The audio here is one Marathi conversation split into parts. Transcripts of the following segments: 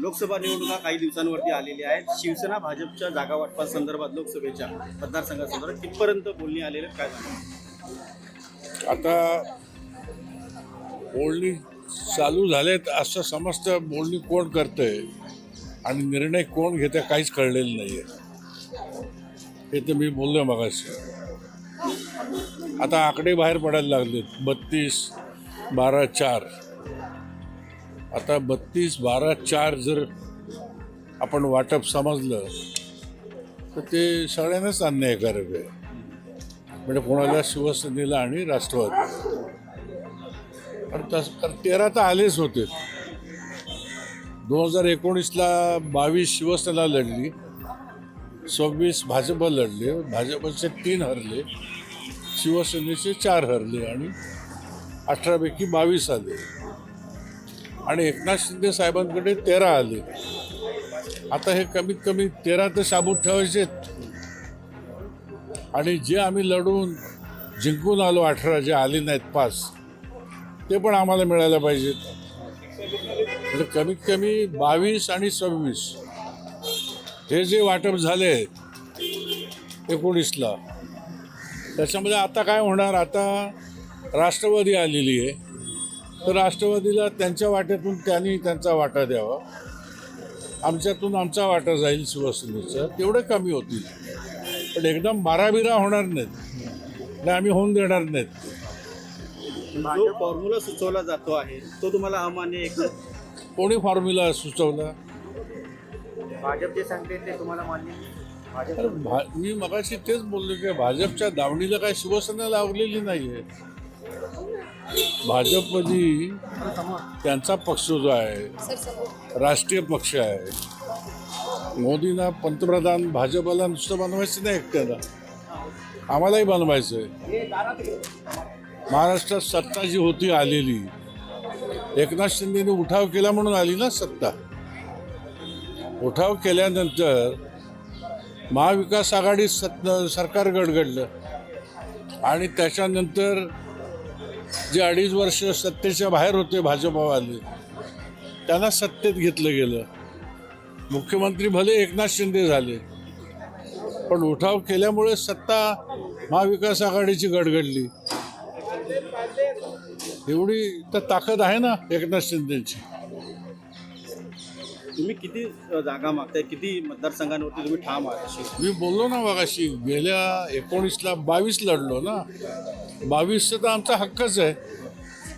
लोकसभा निवडणुका काही दिवसांवरती आलेली आहेत. शिवसेना भाजपच्या जागा वाटपासंदर्भात लोकसभेच्या मतदारसंघासंदर्भात कितपर्यंत बोलणी आलेले काय सांगा आता बोलणी चालू झालेत असं समजतं बोलणी कोण करतंय आणि निर्णय कोण घेते काहीच कळलेलं नाही आहे हे तर मी बोललो मगाशी. आता आकडे बाहेर पडायला लागलेत. बत्तीस बारा चार. आता बत्तीस बारा चार जर आपण वाटप समजलं तर ते सगळ्यांनाच अन्यायकारक आहे. म्हणजे कोणाला शिवसेनेला आणि राष्ट्रवादी पण तस तर तेरा तर आलेच होते. दोन हजार एकोणीसला बावीस शिवसेना लढली सव्वीस भाजप लढले भाजपचे तीन हरले शिवसेनेचे चार हरले आणि अठरापैकी बावीस आले. आणि एकनाथ शिंदे साहेबांकडे तेरा आले. आता हे कमीत कमी तेरा तर शाबूत ठेवायचेत. आणि जे आम्ही लढून जिंकून आलो अठरा जे आले नाहीत पास ते पण आम्हाला मिळायला पाहिजेत. म्हणजे कमीत कमी बावीस आणि सव्वीस हे जे वाटप झाले एकोणीसला त्याच्यामध्ये आता काय होणार? आता राष्ट्रवादी आलेली आहे. तर राष्ट्रवादीला त्यांच्या वाट्यातून त्यांनी त्यांचा वाटा द्यावा. आमच्यातून आमचा वाटा जाईल शिवसेनेचा. तेवढे कमी होतील. पण एकदम बाराबिरा होणार नाहीत. आणि आम्ही होऊन देणार नाहीत. जो फॉर्म्युला सुचवला जातो आहे तो तुम्हाला अमान्य आहे का? कोणी फॉर्म्युला सुचवला? भाजप जे सांगते ते तुम्हाला मान्य नाही? भाजप भा मी मगाशी तेच बोललो की भाजपच्या दावणीला काय शिवसेना लावलेली नाही आहे भाजपमध्ये त्यांचा पक्ष जो आहे राष्ट्रीय पक्ष आहे. मोदींना पंतप्रधान भाजपला नुसतं बनवायचं नाही एकट्याला. आम्हालाही बनवायचं आहे महाराष्ट्रात सत्ता जी होती आलेली एकनाथ शिंदेने उठाव केला म्हणून आली ना सत्ता. उठाव केल्यानंतर महाविकास आघाडी सत् सरकार गडगडलं. आणि त्याच्यानंतर जे अडीच वर्ष सत्तेच्या बाहेर होते भाजपवाले त्यांना सत्तेत घेतलं गेलं. मुख्यमंत्री भले एकनाथ शिंदे झाले पण उठाव केल्यामुळे सत्ता महाविकास आघाडीची गडगडली. एवढी तर ताकद आहे ना एकनाथ शिंदेची? तुम्ही किती जागा मागताय? किती मतदारसंघांवरती तुम्ही ठाम आहात? अशी मी बोललो ना मगाशी गेल्या एकोणीसला बावीस लढलो ना. बावीसचं तर आमचा हक्कच आहे.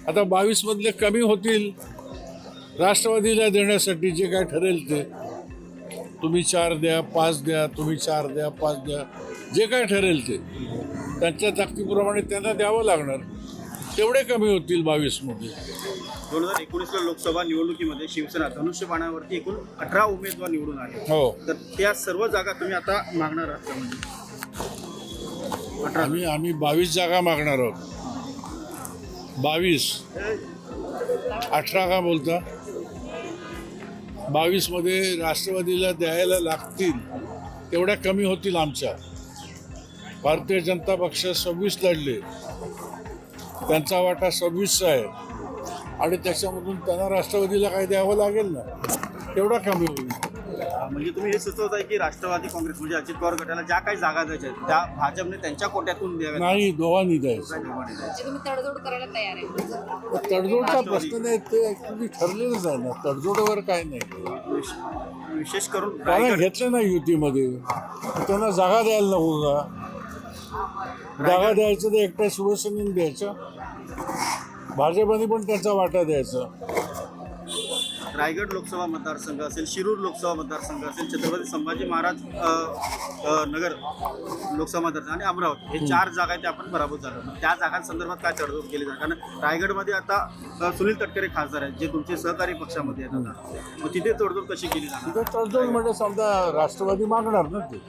आता बावीसमधले कमी होतील. राष्ट्रवादीला देण्यासाठी जे काय ठरेल ते. तुम्ही चार द्या पाच द्या तुम्ही चार द्या पाच द्या. जे काय ठरेल ते. त्यांच्या ताकदीप्रमाणे त्यांना द्यावं लागणार. तेवढे कमी होतील बावीसमध्ये. दोन हजार एकोणीसला लोकसभा निवडणुकीमध्ये शिवसेना धनुष्यबाणावरती एकूण अठरा उमेदवार निवडून आले. हो. तर त्या सर्व जागा तुम्ही आता मागणार आहात का म्हणजे? अठरा. आम्ही आम्ही बावीस जागा मागणार आहोत. बावीस. अठरा का बोलता? बावीसमध्ये राष्ट्रवादीला द्यायला लागतील तेवढ्या कमी होतील आमच्या. भारतीय जनता पक्ष सव्वीस लढले. त्यांचा वाटा सव्वीसचा आहे. आणि त्याच्यामधून त्यांना राष्ट्रवादीला काय द्यावं लागेल ना तेवढा कमी होईल. म्हणजे तुम्ही हे सुचवताय की राष्ट्रवादी काँग्रेस म्हणजे अजित पवार गटाला ज्या काही जागा द्यायच्या आहेत त्या भाजपने त्यांच्या कोट्यातून द्याव्या नाही दोघांनी द्यायचं. म्हणजे तडजोड करायला तयार आहे. तडजोडचा प्रश्न नाही ते ॲक्च्युली ठरलेलंच आहे ना तडजोडवर काय नाही. विश- विशेष करून रायगड. घेतलं नाही युतीमध्ये. त्यांना जागा द्यायला नको का? जागा द्यायचं तर एकट्या शिवसेनेने द्यायचं. भाजपने पण त्याचा वाटा द्यायचा. रायगड लोकसभा मतदारसंघ असेल शिरूर लोकसभा मतदारसंघ असेल छत्रपती संभाजी महाराज अ, अ, नगर लोकसभा मतदारसंघ आणि अमरावती हे चार जागा आहेत ते आपण पराभूत झालो. त्या जागांसंदर्भात काय तडजोड केली जाते? कारण रायगडमध्ये आता अ, सुनील तटकरे खासदार आहेत जे तुमचे सहकारी पक्षामध्ये आहेत आता. मग तिथे तडजोड कशी केली जाणार? तिथं तडजोड म्हणजे समजा राष्ट्रवादी मागणार ना ते.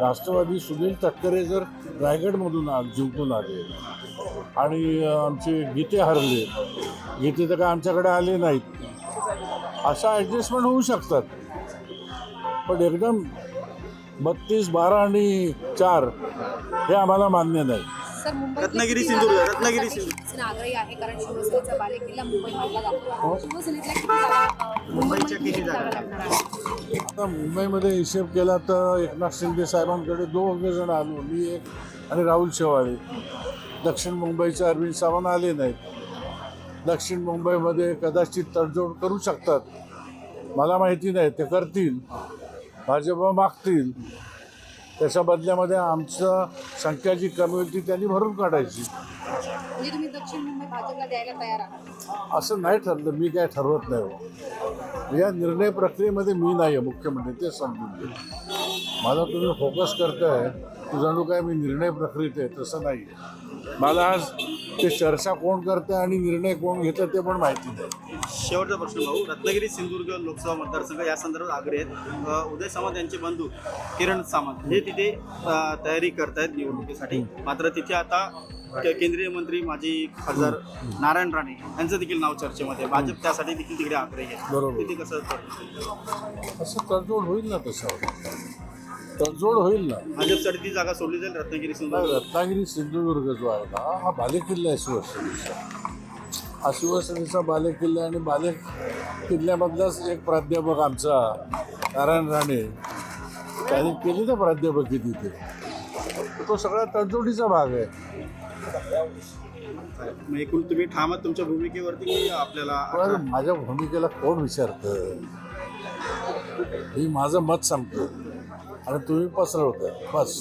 राष्ट्रवादी सुनील तटकरे जर रायगडमधून आ- जिंकून आले आणि आमचे गीते हरले गीते तर काय आमच्याकडे आले नाहीत अशा ॲडजस्टमेंट होऊ शकतात. पण एकदम बत्तीस बारा आणि चार हे आम्हाला मान्य नाही. रत्नागिरी सिंधुदुर्ग रत्नागिरी आहे कारण शिवसेनेचा बालेकिल्ला मुंबई मानला जातो शिवसेनेतल्या किती जागा अ, मुंबई मुंबईच्या किती जागा लागणार आता मुंबईमध्ये हिशेब केला तर एकनाथ शिंदे साहेबांकडे दोघे जण आलो मी एक आणि राहुल शेवाळे. दक्षिण मुंबईचे अरविंद सावंत आले नाहीत. दक्षिण मुंबईमध्ये कदाचित तडजोड करू शकतात. मला माहिती नाही ते करतील. भाजप मागतील. त्याच्या बदल्यामध्ये आमचं संख्या जी कमी होती त्यांनी भरून काढायची. म्हणजे तुम्ही दक्षिण मुंबई भाजपला द्यायला तयार आहात. असं नाही ठरलं मी काय ठरवत नाही हो. या निर्णय प्रक्रियेमध्ये मी नाही आहे मुख्यमंत्री ते समजून घे मला तुम्ही फोकस करताय की जणू काय मी निर्णय प्रक्रियेत आहे तसं नाही मला आज ते चर्चा कोण करतं आणि निर्णय कोण घेतं ते पण माहिती नाही. शेवटचा प्रश्न भाऊ रत्नागिरी सिंधुदुर्ग लोकसभा मतदारसंघ या संदर्भात आग्रह आहेत. उदय सामंत यांचे बंधू किरण सामंत हे तिथे तयारी करतायत निवडणुकीसाठी. मात्र तिथे आता केंद्रीय मंत्री माजी खासदार नारायण राणे यांचं देखील नाव चर्चेमध्ये. भाजप त्यासाठी देखील तिकडे आग्रही आहे बरोबर. तिथे कसं? असं तडजोड होईल ना तसं. तडजोड होईल ना. भाजपसाठी ती जागा सोडली जाईल रत्नागिरी सिंधुदुर्ग. रत्नागिरी सिंधुदुर्ग जो आहे ना हा बालेकिल्ला आहे शिवसेनेचा हा शिवसेनेचा बालेकिल्ला आणि बाले किल्ल्यामधलाच एक प्राध्यापक आमचा नारायण राणे. त्यांनी केली ना प्राध्यापकी तिथे. तर तो सगळा तडजोडीचा भाग आहे. एकूण तुम्ही ठामात तुमच्या भूमिकेवरती की आपल्याला पण माझ्या भूमिकेला कोण विचारतं? मी माझं मत सांगतो. आणि तुम्ही पसरवताय बस.